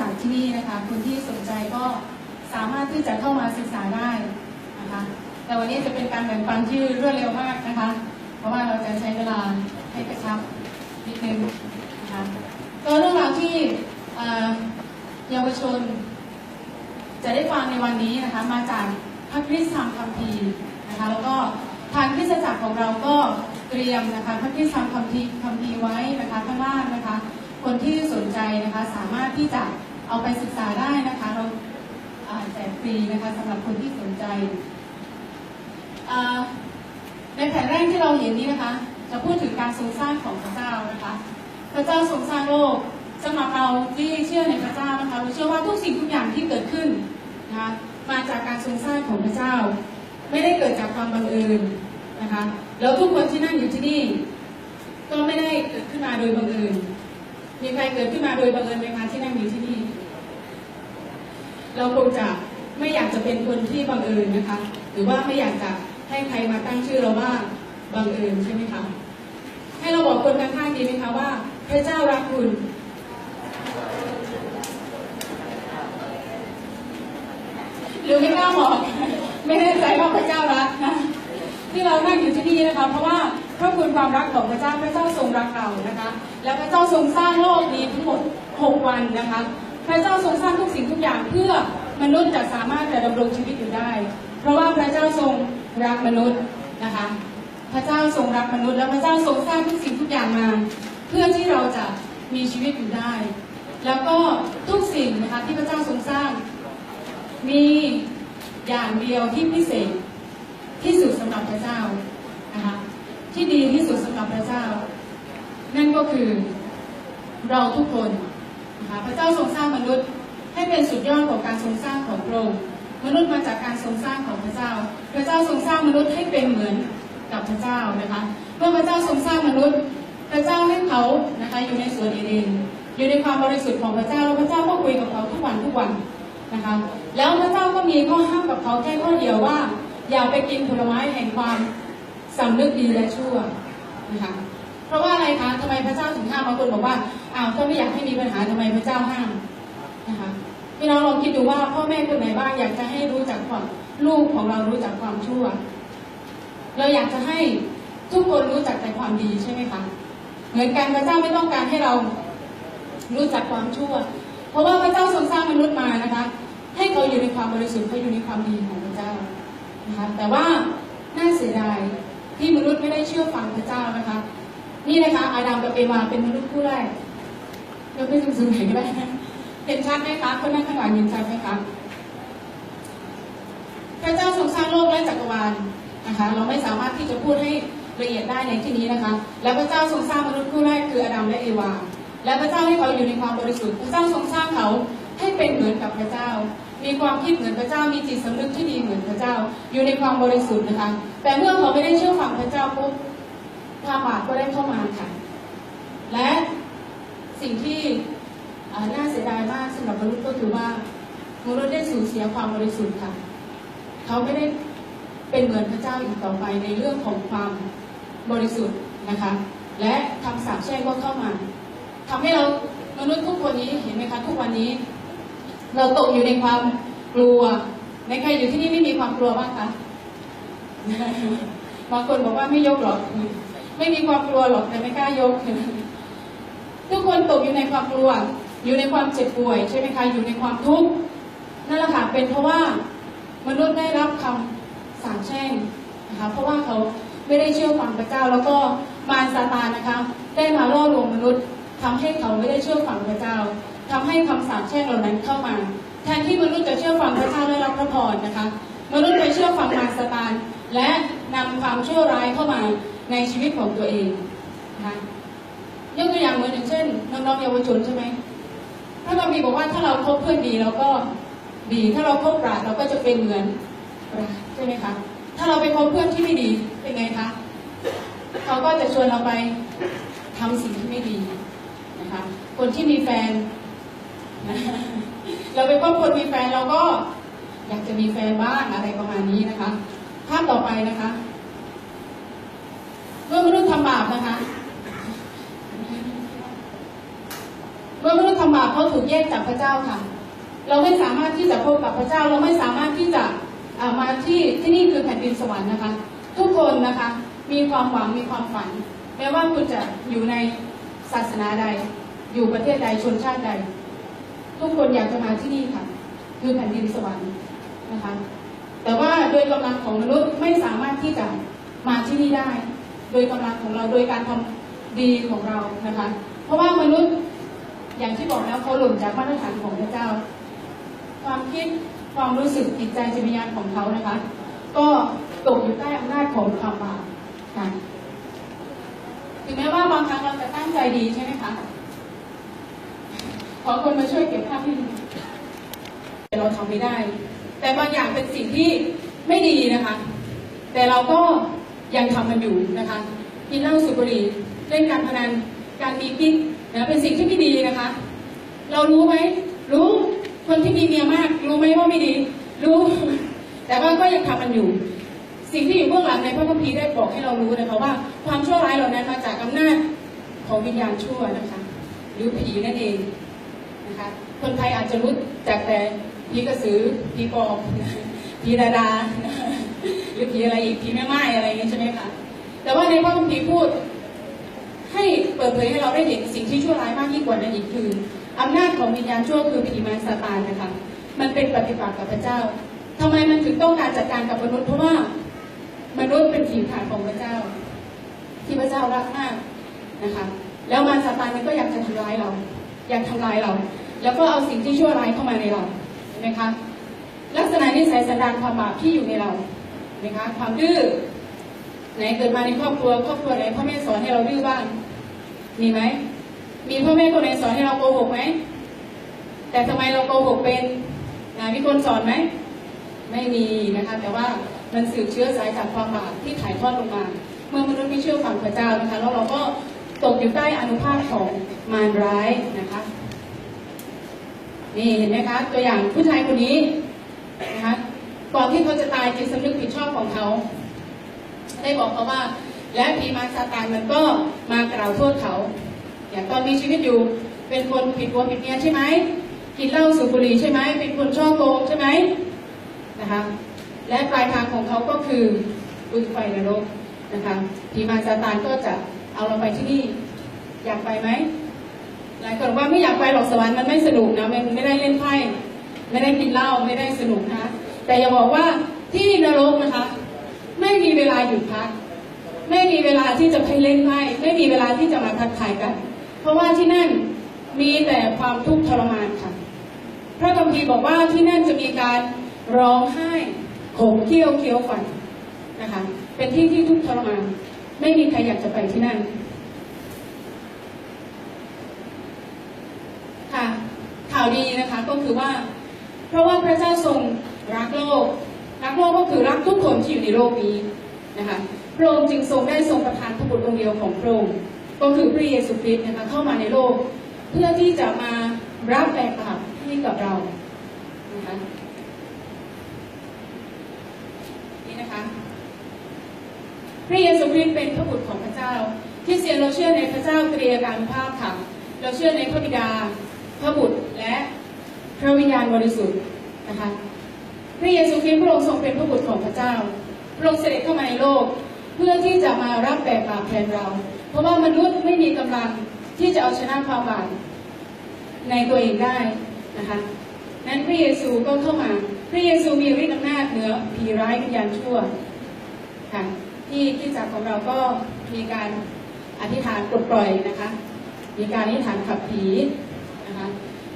จักรที่นี่นะคะ คนที่สนใจก็สามารถที่จะเข้ามาศึกษาได้นะคะ แต่วันนี้จะเป็นการแบ่งปันที่รวดเร็วมากนะคะ เพราะว่าเราจะใช้เวลาให้กระชับนิดนึงนะคะก็เรื่องราวที่เยาวชน จะได้ฟังในวันนี้นะคะ มาจากพระคริสตธรรมคัมภีร์นะคะ แล้วก็ทางคริสตจักรของเราก็เตรียมนะคะพระคริสตธรรมคัมภีร์คัมภีร์ไว้นะคะข้างล่างนะคะ คนที่สน นะคะ สามารถที่จะเอาไปศึกษาได้นะคะ เราแจกฟรีนะคะสำหรับคนที่สนใจ ในแผนแรกที่เราเห็นนี้นะคะ จะพูดถึงการทรงสร้างของพระเจ้านะคะ พระเจ้าทรงสร้างโลกสำหรับเราที่เชื่อในพระเจ้านะคะเราเชื่อว่าทุกสิ่งทุกอย่างที่เกิดขึ้นนะคะมาจากการทรงสร้างของพระเจ้า ไม่ได้เกิดจากความบังเอิญนะคะแล้วทุกคนที่นั่งอยู่ที่นี่ ก็ไม่ได้เกิดขึ้นมาโดยบังเอิญ มีใครเกิดขึ้นมาโดยบังเอิญไหมคะที่นั่งอยู่ที่นี่ เราคงจะไม่อยากจะเป็นคนที่บังเอิญนะคะ หรือว่าไม่อยากจะให้ใครมาตั้งชื่อเราว่าบังเอิญใช่ไหมคะ ให้เราบอกคนข้างๆดีไหมคะว่า พระเจ้ารักคุณหรือไม่กล้าบอกไม่แน่ใจว่าพระเจ้ารักนะที่เรานั่งอยู่ที่นี่นะคะ เพราะว่า พระคุณความรักของพระเจ้าพระเจ้าทรงรักเรานะคะ และพระเจ้าทรงสร้างโลกนี้ทั้งหมด 6 วันนะคะ พระเจ้าทรงสร้างทุกสิ่งทุกอย่างเพื่อมนุษย์จะสามารถจะดำรงชีวิตอยู่ได้ เพราะว่าพระเจ้าทรงรักมนุษย์นะคะ พระเจ้าทรงรักมนุษย์ และพระเจ้าทรงสร้างทุกสิ่งทุกอย่างมา เพื่อที่เราจะมีชีวิตอยู่ได้ แล้วก็ทุกสิ่งนะคะที่พระเจ้าทรงสร้าง มีอย่างเดียวที่พิเศษที่สุดสำหรับพระเจ้านะคะ ที่ดีที่สุดสำหรับพระเจ้า นั่นก็คือเราทุกคนนะคะพระเจ้าทรงสร้างมนุษย์ ให้เป็นสุดยอดของการทรงสร้างของพระองค์มนุษย์มาจากการทรงสร้างของพระเจ้า พระเจ้าทรงสร้างมนุษย์ให้เป็นเหมือนกับพระเจ้านะคะเมื่อพระเจ้าทรงสร้างมนุษย์ พระเจ้าให้เขานะคะอยู่ในสวนเอเดนอยู่ในความบริสุทธิ์ของพระเจ้าแล้วพระเจ้าก็คุยกับเขาทุกวันทุกวันนะคะแล้วพระเจ้าก็มีข้อห้ามกับเขาแค่ข้อเดียวว่า อย่าไปกินผลไม้แห่งความ สำนึกดีและชั่วนะคะเพราะว่าอะไรคะทำไมพระเจ้าถึงห้ามบางคนบอกว่าอ้าวถ้าไม่อยากให้มีปัญหาทำไมพระเจ้าห้ามนะคะพี่น้องลองคิดดูว่าพ่อแม่คนไหนบ้างอยากจะให้รู้จักความลูกของเรารู้จักความชั่ว เราอยากจะให้ทุกคนรู้จักแต่ความดีใช่ไหมคะเหมือนกันพระเจ้าไม่ต้องการให้เรารู้จักความชั่ว เพราะว่าพระเจ้าทรงสร้างมนุษย์มานะคะ ให้เขาอยู่ในความบริสุทธิ์เขาอยู่ในความดีของพระเจ้านะคะแต่ว่าน่าเสียดาย ที่มนุษย์ไม่ได้เชื่อฟังพระเจ้านะคะ นี่นะคะอาดัมกับเอวาเป็นมนุษย์คู่แรกเราไปสูงๆไหนก็ได้เห็นชัดไหมคะคนนั่งข้างหลังเห็นชัดไหมคะพระเจ้าทรงสร้างโลกและจักรวาลนะคะ เราไม่สามารถที่จะพูดให้ละเอียดได้ในที่นี้นะคะ และพระเจ้าทรงสร้างมนุษย์คู่แรกคืออาดัมและเอวา และพระเจ้าให้เขาอยู่ในความบริสุทธิ์ พระเจ้าทรงสร้างเขาให้เป็นเหมือนกับพระเจ้า มีความคิดเหมือนพระเจ้า มีจิตสำนึกที่ดีเหมือนพระเจ้า อยู่ในความบริสุทธิ์นะคะ แต่เมื่อเขาไม่ได้เชื่อฟังพระเจ้าปุ๊บความบาปก็ได้เข้ามาค่ะ และสิ่งที่น่าเสียดายมากสำหรับมนุษย์ก็คือว่ามนุษย์ได้สูญเสียความบริสุทธิ์ค่ะ เขาไม่ได้เป็นเหมือนพระเจ้าอีกต่อไปในเรื่องของความบริสุทธิ์นะคะ และคำสาปแช่งก็เข้ามาทำให้เรามนุษย์ทุกคนนี้เห็นไหมคะทุกวันนี้ เราตกอยู่ในความกลัวในใครอยู่ที่นี่ไม่มีความกลัวบ้างคะ บางคนบอกว่าไม่ยกหรอก ไม่มีความกลัวหรอกแต่ไม่กล้ายก ทุกคนตกอยู่ในความกลัว อยู่ในความเจ็บป่วยใช่ไหมคะอยู่ในความทุกข์นั่นแหละค่ะเป็นเพราะว่ามนุษย์ได้รับคำสาปแช่งนะคะเพราะว่าเขาไม่ได้เชื่อฟังพระเจ้า แล้วก็มารซาตานนะคะ ได้มาล่อลวงมนุษย์ทำให้เขาไม่ได้เชื่อฟังพระเจ้าทำให้คำสาปแช่งเหล่านั้นเข้ามา แทนที่มนุษย์จะเชื่อฟังพระเจ้าได้รับพระพรนะคะ มนุษย์ไปเชื่อฟังมารซาตาน และนำความชั่วร้ายเข้ามาในชีวิตของตัวเองนะคะยกตัวอย่างเหมือนอย่างเช่นน้องๆเยาวชนใช่ไหมถ้าเรามีบอกว่าถ้าเราคบเพื่อนดีเราก็ดี ถ้าเราคบปราดเราก็จะเป็นเหมือนปราดใช่ไหมคะถ้าเราไปคบเพื่อนที่ไม่ดีเป็นไงคะเขาก็จะชวนเราไปทำสิ่งที่ไม่ดีนะคะ คนที่มีแฟนเราไปคบคนมีแฟนเราก็อยากจะมีแฟนบ้างอะไรประมาณนี้นะคะาพต่อไปนะคะ เมื่อมนุษย์ทำบาปนะคะ เมื่อมนุษย์ทำบาปเขาถูกแยกจากพระเจ้าค่ะ เราไม่สามารถที่จะพบกับพระเจ้า เราไม่สามารถที่จะามาที่ที่นี่คือแผ่นดินสวรรค์นะคะ ทุกคนนะคะมีความหวังมีความฝันแม้ว่าคุณจะอยู่ในศาสนาใด อยู่ประเทศใดชนชาติใด ทุกคนอยากจะมาที่นี่ค่ะ คือแผ่นดินสวรรค์นะคะ แต่ว่าโดยกำลังของมนุษย์ไม่สามารถที่จะมาที่นี่ได้ โดยกำลังของเราโดยการทำดีของเรานะคะ เพราะว่ามนุษย์อย่างที่บอกแล้วเขาหล่นจากมาตรฐานของพระเจ้า ความคิดความรู้สึกจิตใจจิตวิญญาณของเขานะคะ ก็ตกอยู่ใต้อำนาจของความบาปค่ะถึงแม้ว่าบางครั้งเราจะตั้งใจดีใช่ไหมคะขอคนมาช่วยเก็บภาพให้ดูแต่เราทำไม่ได้ แต่บางอย่างเป็นสิ่งที่ไม่ดีนะคะ แต่เราก็ยังทำมันอยู่นะคะกินเหล้าสูบบุหรี่เล่นการพนันการมีกิ๊กนะเป็นสิ่งที่ไม่ดีนะคะ เรารู้ไหมรู้คนที่มีเมียมาก รู้ไหมว่าไม่ดี รู้ แต่ว่าก็ยังทำมันอยู่ สิ่งที่อยู่เบื้องหลังในพระคัมภีร์ได้บอกให้เรารู้นะคะว่าความชั่วร้ายเหล่านั้นมาจากอำนาจของวิญญาณชั่วนะคะ หรือผีนั่นเองนะคะคนไทยอาจจะรู้จากแต่ ผีกระสือผีปอบผีดาดาหรือผีอะไรอีกผีแม่ไม้อะไรอย่างนี้ใช่ไหมคะแต่ว่าในพระคัมภีร์พูด ให้เปิดเผยให้เราได้เห็นสิ่งที่ชั่วร้ายมากยิ่งกว่านั้นอีกคืออำนาจของวิญญาณชั่วคือผีมารซาตานนะคะ มันเป็นปฏิปักษ์กับพระเจ้าทำไมมันถึงต้องการจัดการกับมนุษย์เพราะว่ามนุษย์เป็นผีผ่านของพระเจ้า ที่พระเจ้ารักมากนะคะ แล้วมารซาตานมันก็อยากจะทำร้ายเรา อยากทำลายเรา แล้วก็เอาสิ่งที่ชั่วร้ายเข้ามาในเรา นไหมคะลักษณะนิสัยสันดานความบาปที่อยู่ในเรานไหมคะความดื้อไหนเกิดมาในครอบครัวครอบครัวไหนพ่อแม่สอนให้เราดื้อบ้างมีไหมมีพ่อแม่คนไหนสอนให้เราโกหกไหมแต่ทำไมเราโกหกเป็นนะมีคนสอนไหมไม่มีนะคะแต่ว่ามันสืบเชื้อสายจากความบาปที่ถ่ายทอดลงมา เมื่อมนุษย์ไม่เชื่อฟังพระเจ้านะคะแล้วเราก็ตกอยู่ใต้อนุภาพของมารร้ายนะคะ นี่เห็นไหมคะตัวอย่างผู้ชายคนนี้นะคะก่อนที่เขาจะตายจิตสำนึกผิดชอบของเขา ได้บอกเขาว่า และผีมารซาตานมันก็มากล่าวโทษเขา อย่างตอนมีชีวิตอยู่เป็นคนผิดวัวผิดเมียใช่ไหมกินเหล้าสูบบุหรี่ใช่ไหมเป็นคนช่อโกงใช่ไหมนะคะและปลายทางของเขาก็คืออุยไฟนรกนะคะผีมารซาตานก็จะเอาเราไปที่นี่อยากไปไหม หลายคนบอกว่าไม่อยากไปหรอกสวรรค์มันไม่สนุกนะมันไม่ได้เล่นไพ่ไม่ได้กินเหล้าไม่ได้สนุกนะแต่อย่าบอกว่าที่นรกนะคะ ไม่มีเวลาหยุดพัก ไม่มีเวลาที่จะไปเล่นไพ่ไม่มีเวลาที่จะมาทักทายกัน เพราะว่าที่นั่นมีแต่ความทุกข์ทรมานค่ะ พระคัมภีร์บอกว่าที่นั่นจะมีการร้องไห้ขมเคี้ยวเคี้ยวฟันนะคะ เป็นที่ที่ทุกข์ทรมาน ไม่มีใครอยากจะไปที่นั่น ค่ะ ข่าวดีนะคะก็คือว่า เพราะว่าพระเจ้าทรงรักโลก รักโลกก็คือรักทุกคนที่อยู่ในโลกนี้นะคะพระองค์จึงทรงได้ทรงประทานพระบุตรองค์เดียวของพระองค์ก็คือพระเยซูคริสต์นะคะเข้ามาในโลก เพื่อที่จะมารับแบกบาปให้กับเรานะคะนี่นะคะพระเยซูคริสต์เป็นพระบุตรของพระเจ้าที่เซียนเราเชื่อในพระเจ้าเตรียการภาพค่ะเราเชื่อในพระบิดา พระบุตรและพระวิญญาณบริสุทธิ์นะคะพระเยซูคริสต์พระองค์ทรงเป็นพระบุตรของพระเจ้า พระองค์เสด็จเข้ามาในโลก เพื่อที่จะมารับแบกบาปแทนเรา เพราะว่ามนุษย์ไม่มีกำลังที่จะเอาชนะความบาปในตัวเองได้นะคะนั้นพระเยซูก็เข้ามา พระเยซูมีฤทธิ์อำนาจเหนือผีร้ายวิญญาณชั่วค่ะที่ที่จักของเราก็มีการอธิษฐานปลดปล่อยนะคะ มีการอธิษฐานขับผี นะคะ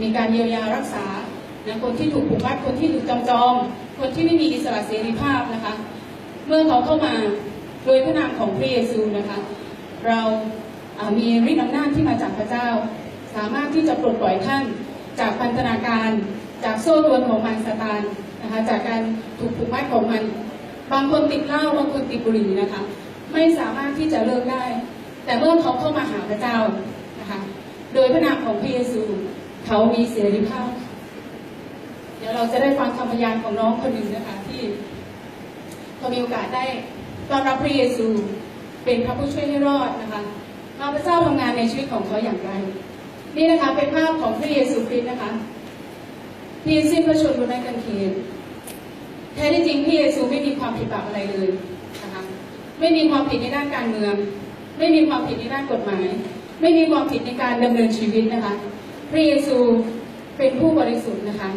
มีการเยียวยารักษานะคนที่ถูกผูกมัดคนที่ถูกจำจอง คนที่ไม่มีอิสระเสรีภาพนะคะ เมื่อเขาเข้ามาโดยพระนามของพระเยซูนะคะ เราอ่ามีฤทธิ์อำนาจที่มาจากพระเจ้า สามารถที่จะปลดปล่อยท่านจากพันธนาการ จากโซ่ตรวนของมันสตานนะคะจากการถูกผูกมัดของมัน บางคนติดเหล้าบางคนติดบุหรี่นะคะ ไม่สามารถที่จะเลิกได้ แต่เมื่อเขาเข้ามาหาพระเจ้า โดยพระนามของพระเยซูเขามีเสรีภาพ เดี๋ยวเราจะได้ฟังคำพยานของน้องคนหนึ่งนะคะที่เขามีโอกาสได้ต้อนรับพระเยซูเป็นพระผู้ช่วยให้รอดนะคะว่าพระเจ้าทำงานในชีวิตของเขาอย่างไร นี่นะคะเป็นภาพของพระเยซูคริสต์นะคะที่สิ้นพระชนม์บนไม้กางเขนแท้ที่จริงพระเยซูไม่มีความผิดบาปอะไรเลยนะคะไม่มีความผิดในด้านการเมือง ไม่มีความผิดในด้านกฎหมาย ไม่มีความผิดในการดำเนินชีวิตนะคะ พระเยซูเป็นผู้บริสุทธิ์นะคะ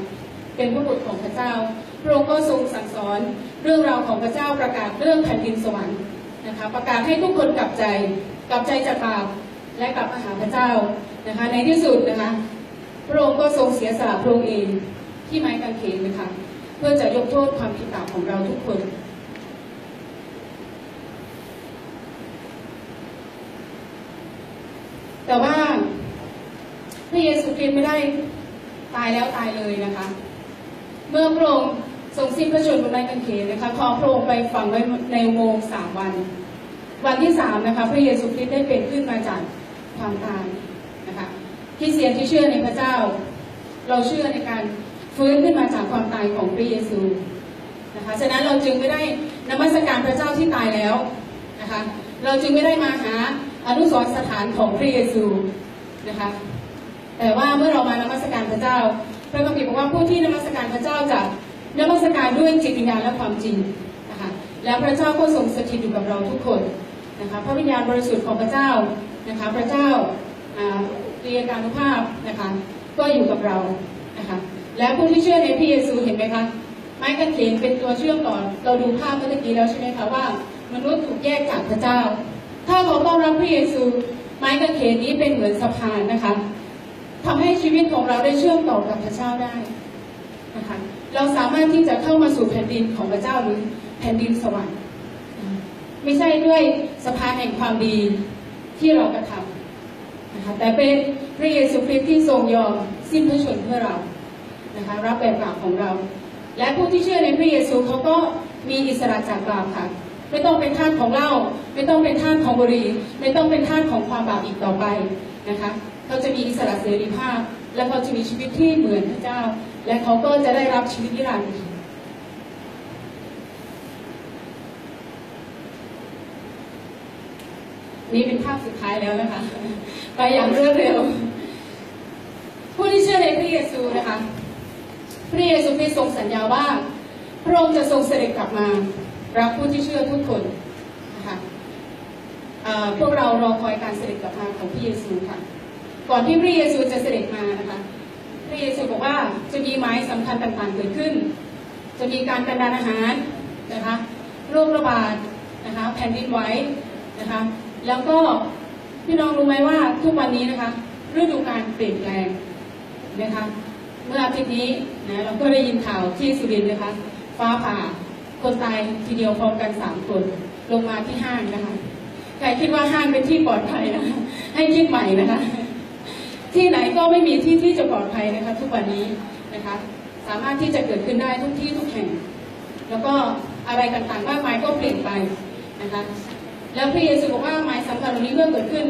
เป็นผู้บุตรของพระเจ้า พระองค์ก็ทรงสั่งสอนเรื่องราวของพระเจ้าประกาศเรื่องแผ่นดินสวรรค์นะคะ ประกาศให้ทุกคนกลับใจ กลับใจจากบาปและกลับมาหาพระเจ้านะคะ ในที่สุดนะคะ พระองค์ก็ทรงเสียสละพระองค์เองที่ไม้กางเขนนะคะ เพื่อจะยกโทษความผิดบาปของเราทุกคน แต่ว่าพระเยซูคริสต์ไม่ได้ตายแล้วตายเลยนะคะ เมื่อพระองค์ทรงสิ้นพระชนม์บนไม้กางเขนนะคะพอพระองค์ไปฝังไว้ในโมงสามวัน วันที่สามนะคะพระเยซูคริสต์ได้เป็นขึ้นมาจากความตายนะคะคริสเตียนที่เชื่อในพระเจ้า เราเชื่อในการฟื้นขึ้นมาจากความตายของพระเยซูนะคะฉะนั้นเราจึงไม่ได้นมัสการพระเจ้าที่ตายแล้วนะคะ เราจึงไม่ได้มาหา อนุสรสถานของพระเยซูนะคะแต่ว่าเมื่อเรามานมัสการพระเจ้า พระคัมภีร์บอกว่าผู้ที่นมัสการพระเจ้าจะนมัสการด้วยจิตวิญญาณและความจริงนะคะแล้วพระเจ้าก็ทรงสถิตอยู่กับเราทุกคนนะคะพระวิญญาณบริสุทธิ์ของพระเจ้านะคะพระเจ้าอ่าเรียการุภาพนะคะก็อยู่กับเรานะคะและผู้ที่เชื่อในพระเยซูเห็นไหมคะไม้กางเขนเป็นตัวเชื่อมต่อเราดูภาพเมื่อกี้แล้วใช่ไหมคะว่า มนุษย์ถูกแยกจากพระเจ้า ถ้าเราต้อนรับพระเยซู ไม้กางเขนนี้เป็นเหมือนสะพานนะคะทำให้ชีวิตของเราได้เชื่อมต่อกับพระเจ้าได้นะคะเราสามารถที่จะเข้ามาสู่แผ่นดินของพระเจ้าหรือแผ่นดินสวรรค์ไม่ใช่ด้วยสะพานแห่งความดีที่เรากระทำนะคะแต่เป็นพระเยซูคริสต์ที่ทรงยอมสิ้นพระชนเพื่อเรานะคะรับแบบบาปของเรา และผู้ที่เชื่อในพระเยซูเขาก็มีอิสระจากบาปค่ะ ไม่ต้องเป็นทาสของเหล้าไม่ต้องเป็นทาสของบุหรี่ไม่ต้องเป็นทาสของความบาปอีกต่อไปนะคะเขาจะมีอิสระเสรีภาพ และเขาจะมีชีวิตที่เหมือนพระเจ้า และเขาก็จะได้รับชีวิตนิรันดร์นี่เป็นภาพสุดท้ายแล้วนะคะ ไปอย่างรวดเร็ว ผู้ที่เชื่อในพระเยซูนะคะ พระเยซูได้ทรงสัญญาว่า พระองค์จะทรงเสด็จกลับมา รับผู้ที่เชื่อทุกคนนะคะพวกเรารอคอยการเสด็จกลับมาของพระเยซูค่ะ ก่อนที่พระเยซูจะเสด็จมานะคะ พระเยซูบอกว่าจะมีไม้สำคัญต่างๆเกิดขึ้น จะมีการกันดานอาหารนะคะโรคระบาดนะคะแผ่นดินไหวนะคะ แล้วก็พี่น้องรู้ไหมว่าทุกวันนี้นะคะฤดูการเปลี่ยนแปลงนะคะ เมื่ออาทิตย์นี้นะเราก็ได้ยินข่าวที่สุรินทร์นะคะ ฟ้าผ่า คนตายทีเดียวพร้อมกันสามคนลงมาที่ห้างนะคะใครคิดว่าห้างเป็นที่ปลอดภัยนะคะให้คิดใหม่นะคะ ที่ไหนก็ไม่มีที่ที่จะปลอดภัยนะคะ ทุกวันนี้นะคะ สามารถที่จะเกิดขึ้นได้ทุกที่ทุกแห่ง แล้วก็อะไรต่างๆมากมายก็เปลี่ยนไปนะคะ แล้วพระเยซูบอกว่าหมายสำคัญเหล่านี้เมื่อเกิดขึ้น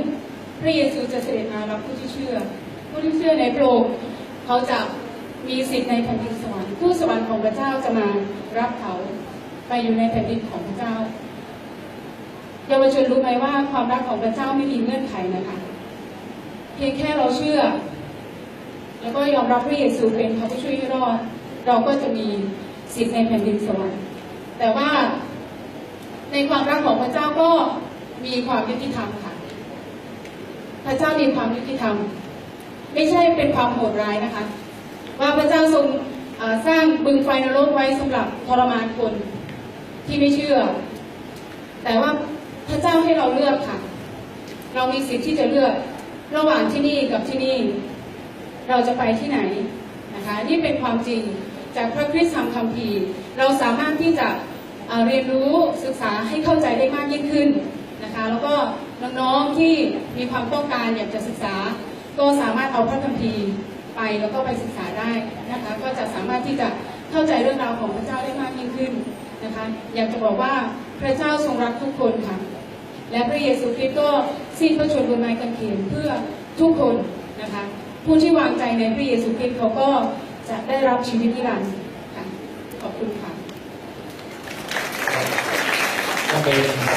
พระเยซูจะเสด็จมารับผู้ที่เชื่อ ผู้ที่เชื่อในพระองค์เขาจะมีสิทธิ์ในแผ่นดินสวรรค์ผู้สวรรค์ของพระเจ้าจะมารับเขา ไปอยู่ในแผ่นดินของพระเจ้าเยาวชนรู้ไหมว่าความรักของพระเจ้าไม่มีเงื่อนไขนะคะ เพียงแค่เราเชื่อ แล้วก็ยอมรับพระเยซูเป็นพระผู้ช่วยให้รอด เราก็จะมีสิทธิ์ในแผ่นดินสวรรค์แต่ว่าในความรักของพระเจ้าก็มีความยุติธรรมค่ะ พระเจ้ามีความยุติธรรม ไม่ใช่เป็นความโหดร้ายนะคะ ว่าพระเจ้าทรงสร้างบึงไฟนรกไว้สำหรับทรมานคน ที่ไม่เชื่อ แต่ว่าพระเจ้าให้เราเลือกค่ะ เรามีสิทธิ์ที่จะเลือกระหว่างที่นี่กับที่นี่ เราจะไปที่ไหนนะคะ นี่เป็นความจริงจากพระคริสตธรรมคัมภีร์ เราสามารถที่จะเเรียนรู้ศึกษาให้เข้าใจได้มากยิ่งขึ้นนะคะ แล้วก็น้องๆที่มีความต้องการอยากจะศึกษา ก็สามารถเอาพระคัมภีร์ไปแล้วก็ไปศึกษาได้นะคะ ก็จะสามารถที่จะเข้าใจเรื่องราวของพระเจ้าได้มากยิ่งขึ้น นะคะ อยากจะบอกว่าพระเจ้าทรงรักทุกคนค่ะ และพระเยซูคริสต์ก็สิ้นพระชนม์บนไม้กางเขนเพื่อทุกคนนะคะ ผู้ที่วางใจในพระเยซูคริสต์เขาก็จะได้รับชีวิตนิรันดร์ค่ะขอบคุณค่ะก็เป็น